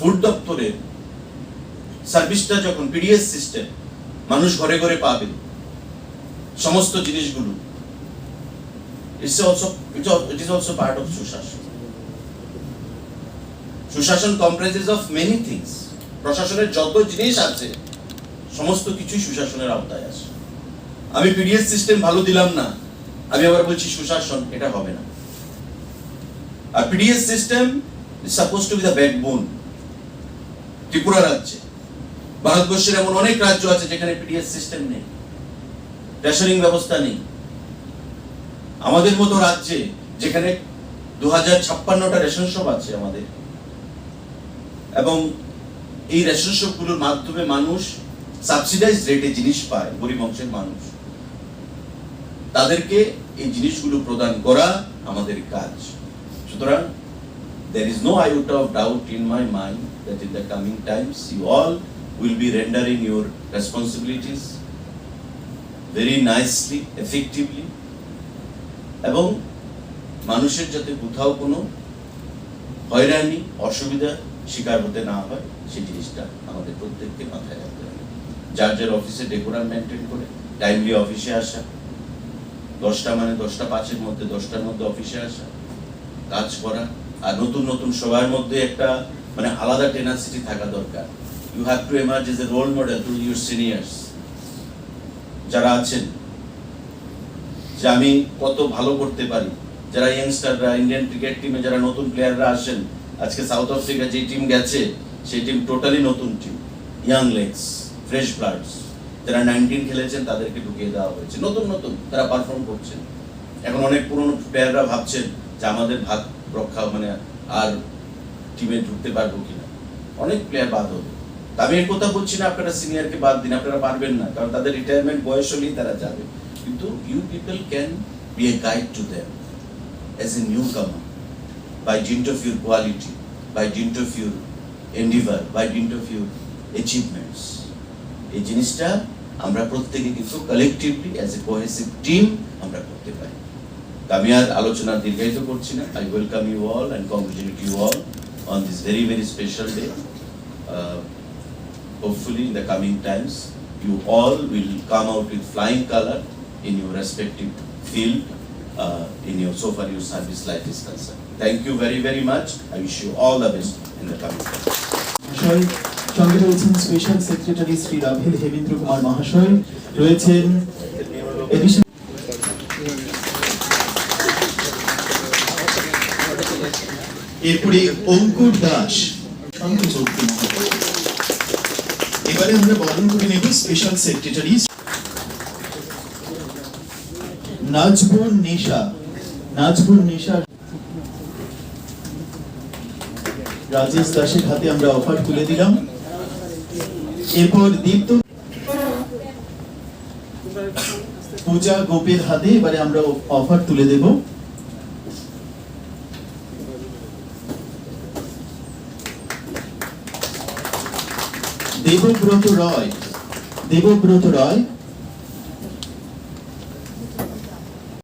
Food দপ্তরের সার্ভিসটা যখন পিডিএস সিস্টেম মানুষ ঘরে ঘরে পাবে, সমস্ত জিনিসগুলো it's also it is also part of সুশাসন। সুশাসন কম্প্রাইজেস অফ মেনি থিংস প্রশাসনের যত জিনিস আছে, সমস্ত কিছুই সুশাসনের আওতায় আসে। আমি পিডিএস সিস্টেম ভালো দিলাম না, আমি আবার বলছি সুশাসন, এটা হবে না। আর PDS system is suppose to be the backbone Tripura রাজ্যে। ভারতবর্ষের এমন অনেক রাজ্য আছে যেখানে পিডিএস সিস্টেম নেই। রেশনিং ব্যবস্থা নেই। আমাদের মতো রাজ্যে যেখানে দু হাজার ছাপ্পান্নটা রেশন শপ আছে আমাদের, এবং এই রেশন শপগুলোর মাধ্যমে মানুষ সাবসিডাইজ রেটে জিনিস পায়, গরিব অংশের মানুষ। তাদেরকে এই জিনিসগুলো প্রদান করা আমাদের কাজ। সুতরাং there is no iota of doubt in my mind that in the coming times you all will be rendering your responsibilities very nicely, effectively এবং মানুষের যাতে কোথাও কোনো হয়রানি অসুবিধা শিকার হতে না হয় সেই জিনিসটা আমাদের প্রত্যেককে মাথায় রাখতে হবে যার যার অফিসে ডেকোরাম মেনটেন করে টাইমলি অফিসে আসা দশটা মানে দশটা পাঁচের মধ্যে দশটার মধ্যে অফিসে আসা কাজ করা আর নতুন নতুন সবার মধ্যে একটা মানে আলাদা টেনাসিটি থাকা দরকার। You have to emerge as a role model to your seniors যারা আছেন, যে আমি কত ভালো করতে পারি। যারা ইয়াংস্টাররা ইন্ডিয়ান ক্রিকেট টিমে যারা নতুন প্লেয়াররা আসেন, আজকে সাউথ আফ্রিকা যে টিম গেছে, সেই টিম টোটালি নতুন team young legs fresh bloods যারা নাইনটিন খেলেছেন, তাদেরকে ঢুকিয়ে দেওয়া হয়েছে। নতুন নতুন, তারা পারফর্ম করছেন। এখন অনেক পুরনো প্লেয়াররা ভাবছেন যে আমাদের ভাগ রক্ষা মানে আর টিমে ঢুকতে পারব কিনা। অনেক প্লেয়ার বাদ হবে আমি এর কথা বলছি না আপনারা সিনিয়রকে বাদ দিন আপনারা পারবেন না কারণ তাদের রিটায়ারমেন্ট বয়স হলেই তারা যাবে। কিন্তু you people can be a guide to them a a newcomer by dint of your quality by dint of your endeavor, by dint of your achievements. এই জিনিসটা আমরা প্রত্যেকে কিন্তু collectively as a cohesive team আমরা করতে পারি। আমি আর আলোচনা দীর্ঘায়িত করছি না I welcome you all and congratulate you all on this very very special day hopefully in the coming times you all will come out with flying color in your respective field uh, in your so far your service life is concerned. Thank you very very much. I wish you all the best in the coming. মহাশয় সঙ্গে রয়েছেন special secretary Shri ravel Hemendra Kumar মহাশয় রয়েছেন addition এরপরে অঙ্কুর দাস। এবারে আমরা বরণ করে নেব স্পেশাল সেক্রেটারি নাজবুন নেশা। নাজবুন নেশা। রাজেশ দাসের হাতে আমরা অফার তুলে দিলাম। এরপর দীপ্ত পূজা গোপের হাতে এবারে আমরা অফার তুলে দেব। দেবব্রত রয় দেবব্রত রয়